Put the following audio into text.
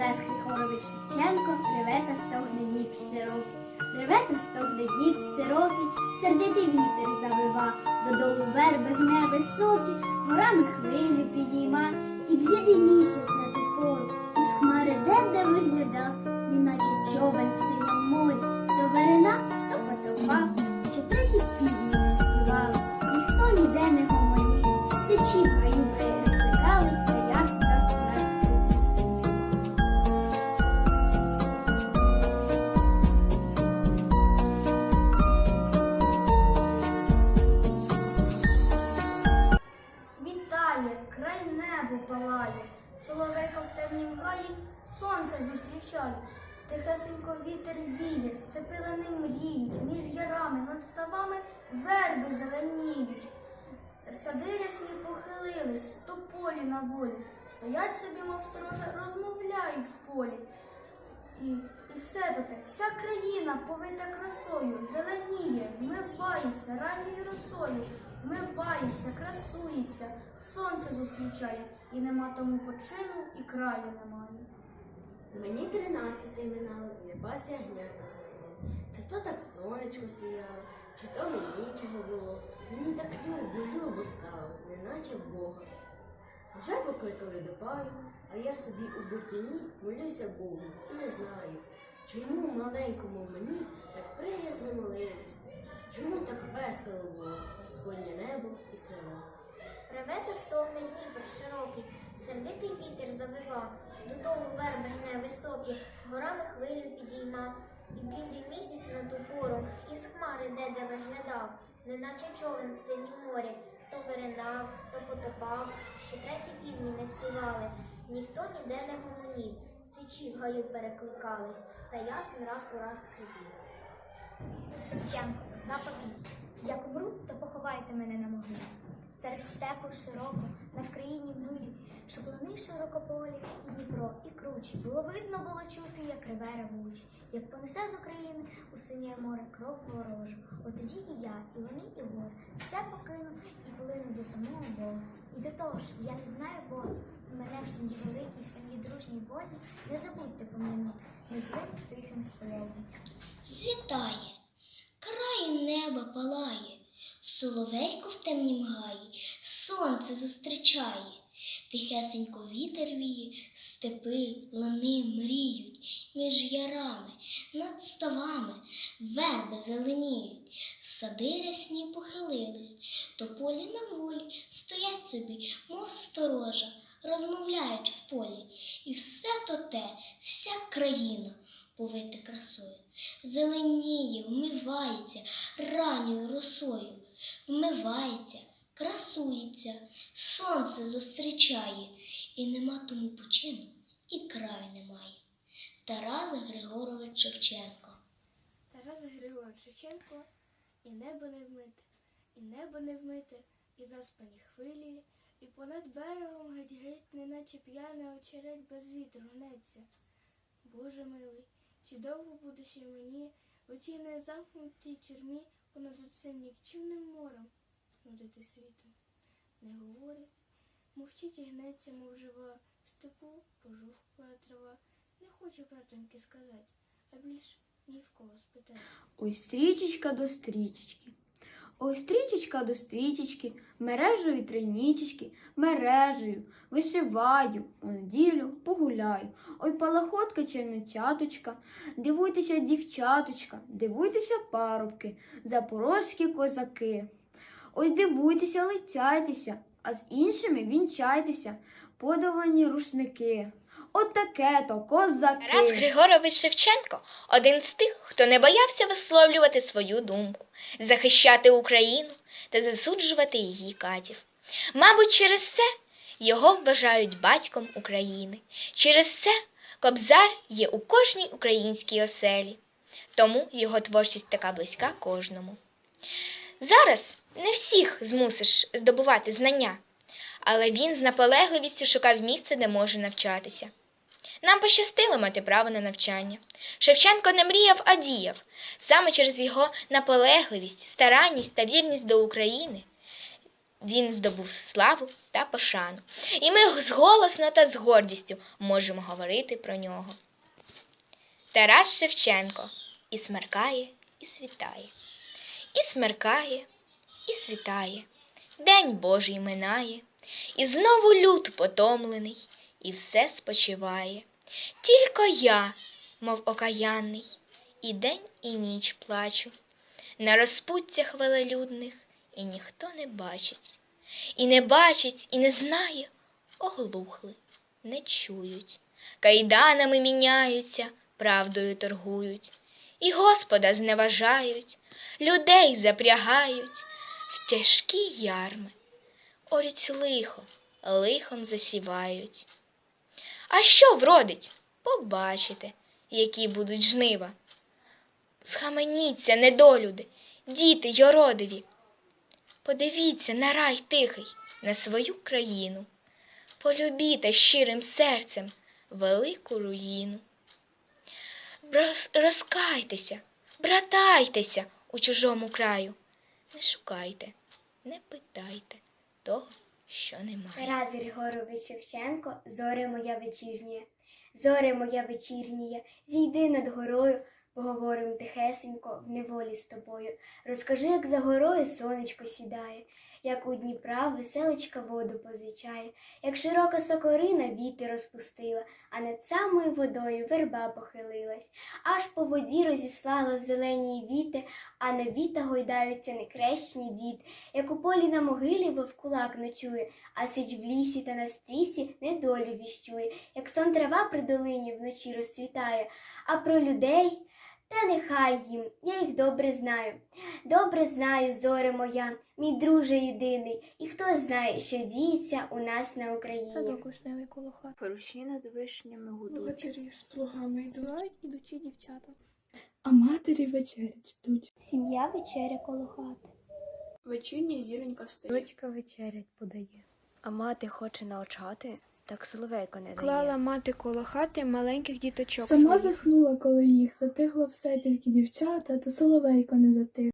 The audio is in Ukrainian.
Тарас Григорович Шевченко реве та стогне Дніп широкий. Реве та стогне Дніп широкий, сердитий вітер завива, додолу верби гне високі, горами хвилю підійма, Світає, край небо палає, соловейко в темнім гаї, сонце зустрічає, тихесенько вітер віє, степи лани мріють, між ярами над ставами верби зеленіють. Сади рясні похилились, то полі на волі, стоять собі, мов сторожа, розмовляють в полі. І, і все тут, вся країна повита красою, зеленіє, вмивається ранньою росою, вмивається, красується, сонце зустрічає, і нема тому почину, і краю немає. Мені тринадцяти минало, я пас ягнята за селом. Чи то так сонечко сіяло, чи то мені чого було. Мені так любо, любо стало, неначе Бога. Вже покликали до паю, а я собі у бур'яні молюся Богу і не знаю, чому маленькому мені так приязно молились, чому так весело було Господнє небо і село. Реве та стогне Дніпр широкий, сердитий вітер завива, додолу верби гне високі, горами хвилю підійма, і блідий місяць на ту пору, із хмари де-де виглядав, неначе човен в синім морі, то виринав, то потопав, ще треті півні не співали, ніхто ніде не гомонів, сичі в гаю перекликались, та ясен раз у раз скрипів. Шевченко, заповідь. Як умру, то поховайте мене на могилі. Серед степу широко, на Вкраїні блюді, шоблани широкополі, і Дніпро, і кручі. Було видно, було чути, як реве ревучі, як понесе з України у синє море кров ворожу. От тоді і я, і вони, і гор, все покину і полину до самого Бога. І до того ж, я не знаю Бога. Мене в сім'ї великій, в сім'ї дружній волі, не забудьте помінути, не злим тихим словом. Світає, край неба палає, соловейко в темнім гаї, сонце зустрічає, тихесенько вітер віє, степи, лани мріють, між ярами, над ставами, верби зеленіють, сади рясні похилились, то полі на волі. Стоять собі, мов сторожа, розмовляють в полі, і все то те, вся країна повита красою. Зеленіє, вмивається ранньою росою, вмивається, красується, сонце зустрічає, і нема тому почину, і краю немає. Тарас Григорович Шевченко. Тарас Григорович Шевченко, і небо не вмите, і небо не вмите, і заспані хвилі, і понад берегом геть-геть, неначе п'яний очередь без вітру гнеться. Боже милий, чи довго буде ще мені у цій незамкнутій тюрмі понад цим нікчемним морем нудити світом? Не говорить, мовчить і гнеться, мов жива, степу пожухла трава, не хоче правденьки сказати, а більш ні в кого спитати. Ой, стрічечка до стрічечки. Ой, стрічечка до стрічечки, мережею тринічечки, мережею, вишиваю, у неділю погуляю. Ой, палахотка чернотяточка, дивуйтеся, дівчаточка, дивуйтеся, парубки, запорозькі козаки. Ой, дивуйтеся, летяйтеся, а з іншими вінчайтеся, подавані рушники. От таке то козаки. Тарас Григорович Шевченко один з тих, хто не боявся висловлювати свою думку, захищати Україну та засуджувати її катів. Мабуть, через це його вважають батьком України. Через це Кобзар є у кожній українській оселі. Тому його творчість така близька кожному. Зараз не всіх змусиш здобувати знання, але він з наполегливістю шукав місце, де може навчатися. Нам пощастило мати право на навчання. Шевченко не мріяв, а діяв. Саме через його наполегливість, старанність та вірність до України він здобув славу та пошану. І ми зголосно та з гордістю можемо говорити про нього. Тарас Шевченко і смеркає, і світає, і смеркає, і світає, День Божий минає, і знову люд потомлений, і все спочиває. Тільки я, мов окаянний, і день, і ніч плачу. На розпуттях велелюдних і ніхто не бачить. І не бачить, і не знає, оглухли, не чують. Кайданами міняються, правдою торгують, і Господа зневажають, людей запрягають в тяжкі ярми, орють лихо, лихом засівають. А що вродить? Побачите, які будуть жнива. Схаменіться, недолюди, діти йородиві. Подивіться на рай тихий, на свою країну. Полюбіте щирим серцем велику руїну. Роз- Розкайтеся, братайтеся у чужому краю. Не шукайте, не питайте того, що немає. Тарас Григорович Шевченко, зоре моя вечірня, зоре моя вечірня, зійди над горою, поговорим тихесенько в неволі з тобою. Розкажи, як за горою сонечко сідає, як у Дніпра веселочка воду позичає, як широка сокорина віти розпустила, а над самою водою верба похилилась, аж по воді розіслала зелені віти, а на віта гойдаються некрещені діти, як у полі на могилі вовкулак ночує, а сич в лісі та на стрісі недолю віщує, як сон трава при долині вночі розцвітає, а про людей. Та нехай їм, я їх добре знаю. Добре знаю, зоре моя, мій друже єдиний, і хто знає, що діється у нас на Україні. Садок вишневий коло хати. Паруші над вишнями гудуть. Матері з плугами йдуть, ідучі дівчата. а матері вечерять ждуть. Сім'я вечеря коло хати. Вечірня зіронька встає. Дочка вечерять подає. А мати хоче навчати, так соловейко не дає. Клала мати коло хати маленьких діточок Сама своїх. заснула коли їх, затихло все, тільки дівчата, та соловейко не затих.